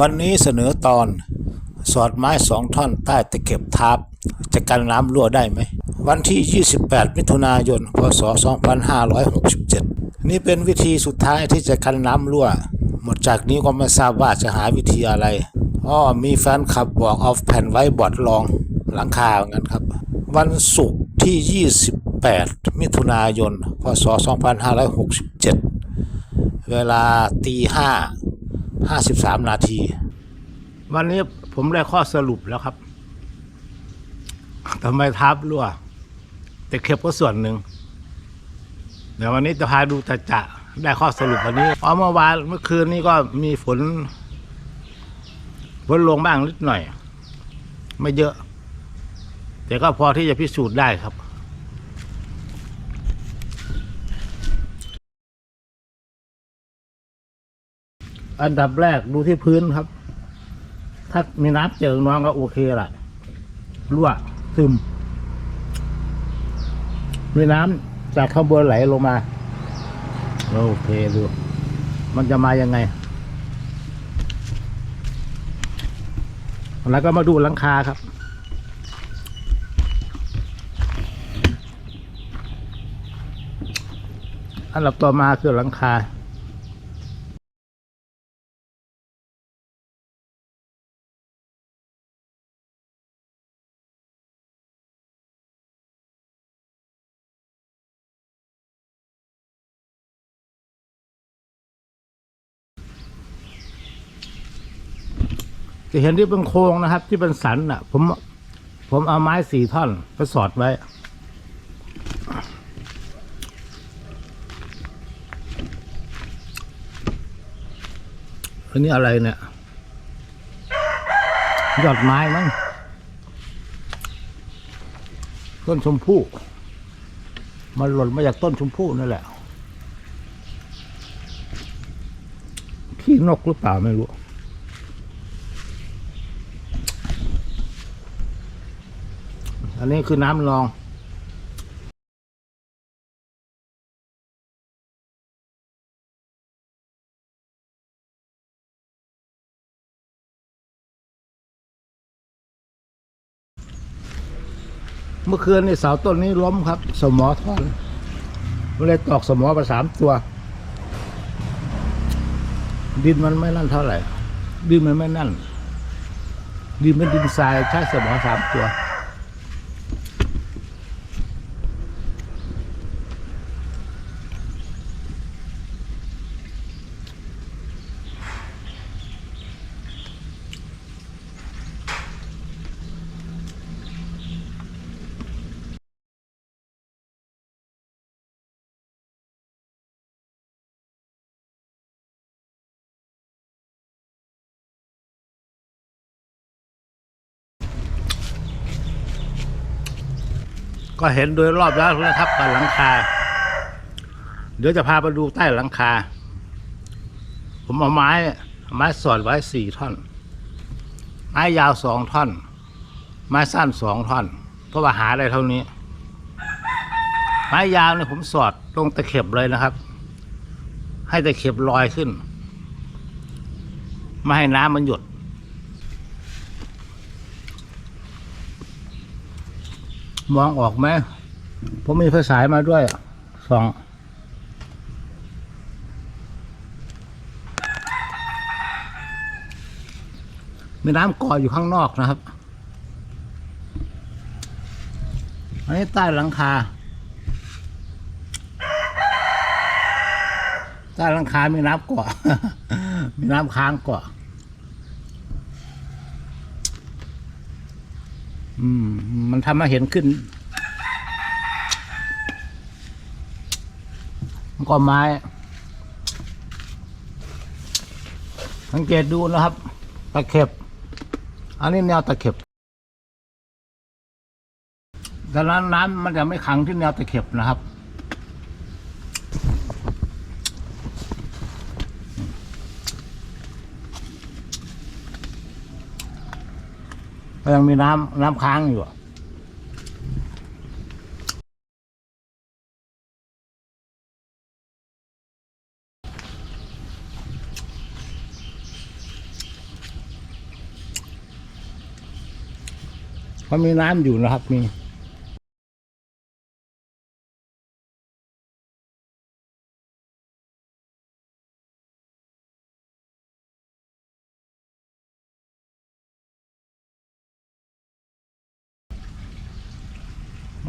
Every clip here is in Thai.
วันนี้เสนอตอนสอดไม้สองท่อนใต้ตะเข็บทับจะกันน้ำรั่วได้ไหม วันที่ 28 มิถุนายน พศ 2567 นี่เป็นวิธีสุดท้ายที่จะกันน้ำรั่ว หมดจากนี้ก็ไม่ทราบว่าจะหาวิธีอะไรอ้อมีแฟนคลับบอกเอาแผ่นไว้บอดรองหลังคาเหมือนกันครับ วันศุกร์ที่ 28 มิถุนายน พศ 2567 เวลาตีห้า ห้าสิบสามนาที วันนี้ผมได้ข้อสรุปแล้วครับทำไมทับรั่ว แต่เข็บก็ส่วนหนึ่งเดี๋ยววันนี้จะพาดูจะจะได้ข้อสรุปวันนี้อ๋อเมื่อวานเมื่อคืนนี้ก็มีฝนฝนลงบ้างนิดหน่อย ไม่เยอะ แต่ก็พอที่จะพิสูจน์ได้ครับ อันดับแรกดูที่พื้นครับ ถ้ามีน้ำเจิงน้องก็โอเคแหละรั่วซึม มีน้ำจากข้างบนไหลลงมา โอเคดู มันจะมายังไง แล้วก็มาดูหลังคาครับอันดับต่อมาคือหลังคา จะเห็นที่เป็นโครงนะครับ ที่เป็นสันอะ ผม ผมเอาไม้สี่ท่อนไปสอดไว้อันนี้อะไรเนี่ยยอดไม้มั้งต้นชมพู่มันหล่นมาจากต้นชมพู่นั่นแหละขี้นกหรือเปล่าไม่รู้ นนี้คือน้ำรองเมื่อคืนนี่เสาต้นนี้ล้มครับ สมอท่อนเลยตอกสมอไปสามตัว ดินมันไม่นั่นเท่าไหร่ ดินมันไม่นั่น ดินเป็นดินทรายใช้สมอสามตัว ก็เห็นโดยรอบแล้วนะครับกับหลังคา เดี๋ยวจะพาไปดูใต้หลังคา ผมเอาไม้ไม้สอดไว้สี่ท่อน ไม้ยาวสองท่อน ไม้สั้นสองท่อน เพราะว่าหาได้เท่านี้ ไม้ยาวเนี่ยผมสอดลงตะเข็บเลยนะครับ ให้ตะเข็บลอยขึ้น ไม่ให้น้ำมันหยด มองออกไหม ผมมีไฟฉายมาด้วยสองมีน้ำก่ออยู่ข้างนอกนะครับ อันนี้ใต้หลังคา ใต้หลังคา มีน้ำกาะมีน้ำค้างเกา อืม มันทำให้เห็นขึ้น มันก็ไม้ สังเกตดูนะครับ ตะเข็บ อันนี้แนวตะเข็บดังนั้นน้ำมันจะไม่ขังที่แนวตะเข็บนะครับ ก็ยังมีน้ำน้ำค้างอยู่อะเขามีน้ำอยู่นะครับมี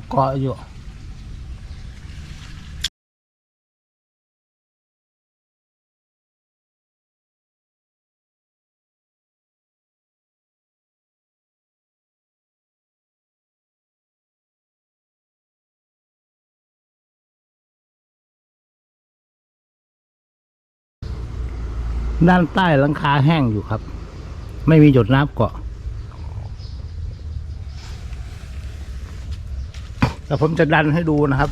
เกาะอยู่ด้านใต้หลังคาแห้งอยู่ครับ ไม่มีหยดน้ำเกาะ แต่ผมจะดันให้ดูนะครับ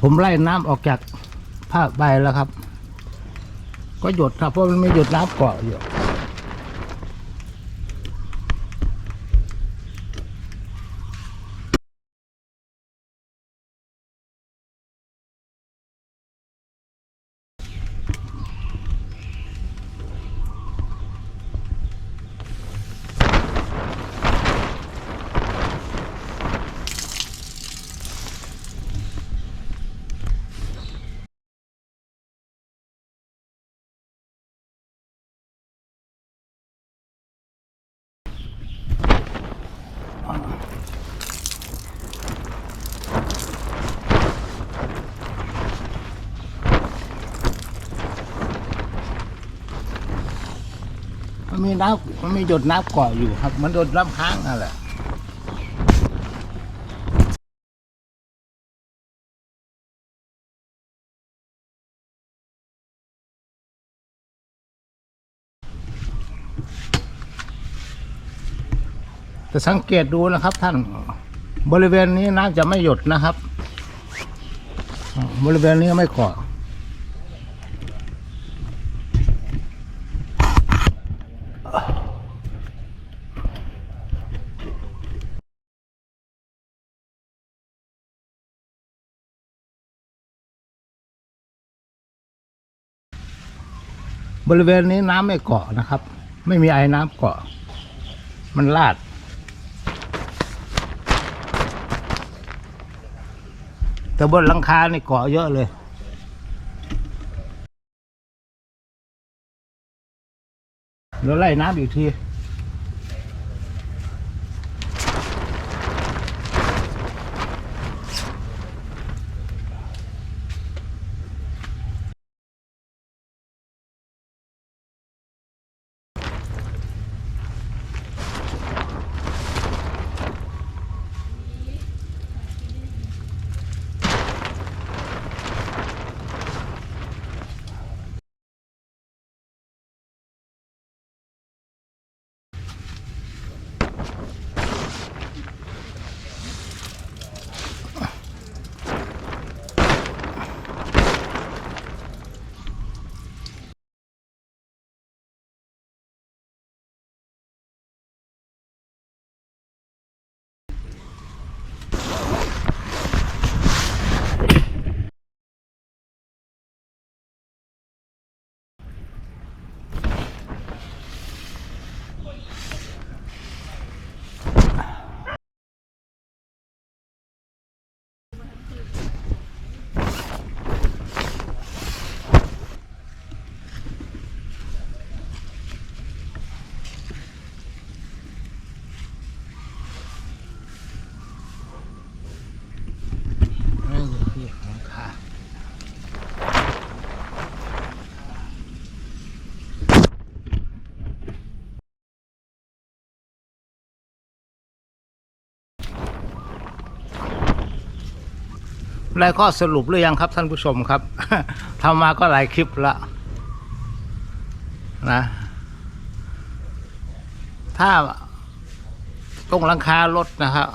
ผมไล่น้ำออกจากผ้าใบแล้วครับ ก็หยดครับเพราะมันไม่หยดน้ำเกาะอยู่ มันมีน้ำมันมีหยดน้ำเกาะอยู่ครับ มันโดนน้ำค้างนั่นแหละแต่สังเกตดูนะครับท่านบริเวณนี้น้ำจะไม่หยดนะครับ บริเวณนี้ไม่เกาะ บริเวณนี้น้ำไม่เกาะนะครับ ไม่มีไอ้น้ำเกาะ มันลาด แต่บนหลังคานี่เกาะเยอะเลยเดี๋ยวไล่น้ำอีกที ได้ข้อสรุปหรือยังครับท่านผู้ชมครับ ทำมาก็หลายคลิปแล้วนะ ถ้าตรงหลังคารถนะครับ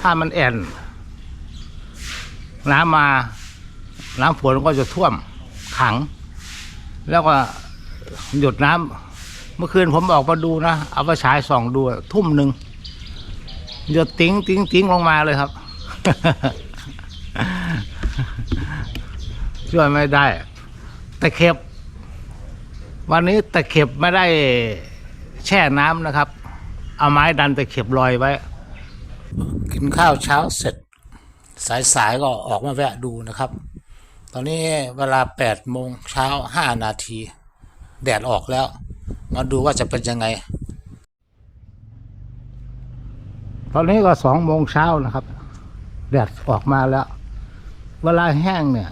ถ้ามันแอนน้ำมา น้ำฝนก็จะท่วมขัง แล้วก็หยดน้ำเมื่อคืนผมออกมาดูนะ เอาไปฉายส่องดูทุ่มหนึ่งหยดติ้งติ้งติ้งลงมาเลยครับ ช่วยไม่ได้ ตะเข็บ วันนี้ตะเข็บไม่ได้แช่น้ำนะครับ เอาไม้ดันตะเข็บลอยไว้ กินข้าวเช้าเสร็จ สายๆก็ออกมาแวะดูนะครับ ตอนนี้เวลาแปดโมงเช้าห้านาที แดดออกแล้ว มาดูว่าจะเป็นยังไง ตอนนี้ก็สองโมงเช้านะครับ แดดออกมาแล้ว เวลาแห้งเนี่ย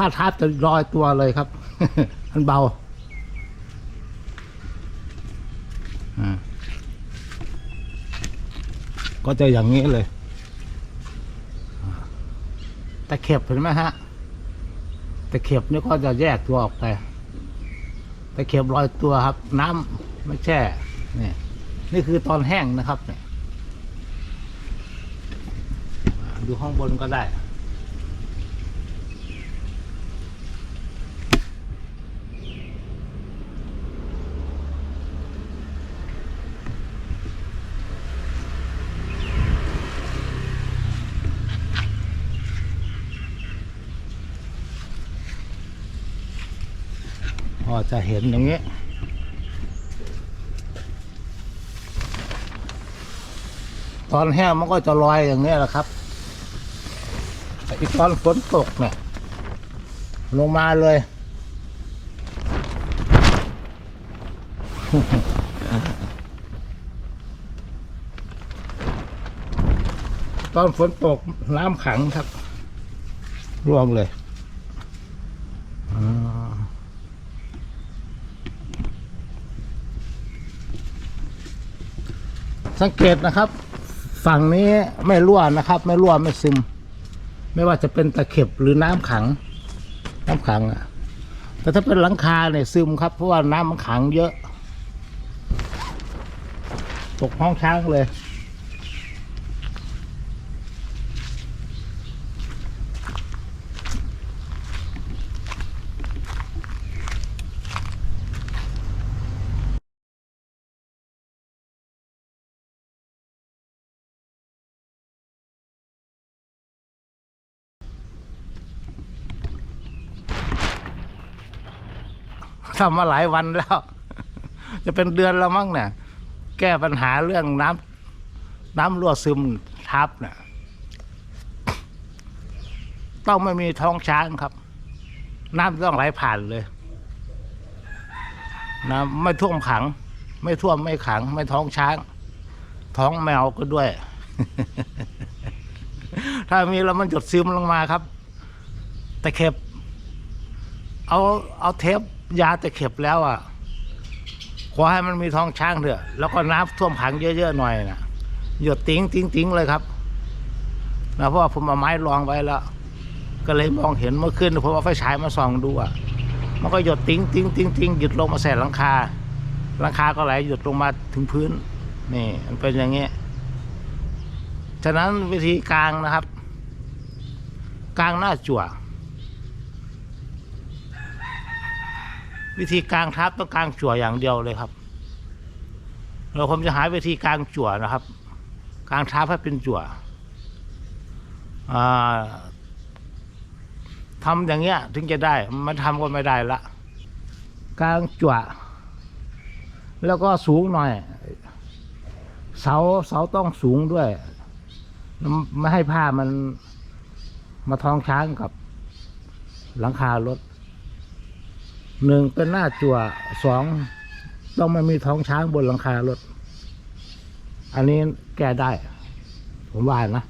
ผ้าทับจะลอยตัวเลยครับ มันเบาก็จะอย่างนี้เลยตะเข็บเห็นไหมฮะตะเข็บนี่ก็จะแยกตัวออกไปตะเข็บลอยตัวครับ น้ำไม่แช่นี่นี่คือตอนแห้งนะครับเนี่ยดูข้างบนก็ได้ จะเห็นอย่างนี้ตอนแห้งมันก็จะลอยอย่างนี้แหละครับอีกตอนฝนตกเนี่ย ลงมาเลย ตอนฝนตกน้ำขังครับ ร่วงเลย สังเกตนะครับ ฝั่งนี้ไม่รั่วนะครับ ไม่รั่วไม่ซึม ไม่ว่าจะเป็นตะเข็บหรือน้ำขัง น้ำขังอะแต่ถ้าเป็นหลังคาเนี่ยซึมครับเพราะว่าน้ำมันขังเยอะ ตกห้องช้างเลย ทำมาหลายวันแล้ว จะเป็นเดือนแล้วมั้งเนี่ยแก้ปัญหาเรื่องน้ำน้ำรั่วซึมทับเนี่ยต้องไม่มีท้องช้างครับ น้ำต้องไหลผ่านเลยนะไม่ท่วมขัง ไม่ท่วมไม่ขัง ไม่ท้องช้าง ท้องแมวก็ด้วย ถ้ามีแล้วมันหยดซึมลงมาครับ ตะเข็บ เอาเอาเทป ยาตะเข็บแล้วอะ ขอให้มันมีท้องช้างเถอะแล้วก็น้ำท่วมขังเยอะๆหน่อยนะหยดติ้งติ้งติ้งเลยครับนะเพราะว่าผมเอาไม้รองไว้แล้ว ก็เลยมองเห็นเมื่อคืนผมเอาไฟฉายมาส่องดูอะมันก็หยดติ้งติ้งติ้งติ้งหยุดลงมาใส่หลังคาหลังคาก็ไหลหยุดลงมาถึงพื้น นี่ มันเป็นอย่างเงี้ยฉะนั้นวิธีกลางนะครับ กลางหน้าจั่ว วิธีกลางทับต้องกลางจั่วอย่างเดียวเลยครับเราผมจะหาวิธีกลางจั่วนะครับกลางทับให้เป็นจั่วอ่าทำอย่างเงี้ยถึงจะได้มันทำก็ไม่ได้ละ กลางจั่วแล้วก็สูงหน่อย เสาเสาต้องสูงด้วย ไม่ให้ผ้ามันมาท้องช้างกับหลังคารถ หนึ่งเป็นหน้าจั่วสองต้องไม่มีท้องช้างบนหลังคารถ อันนี้แก้ได้ ผมว่านะ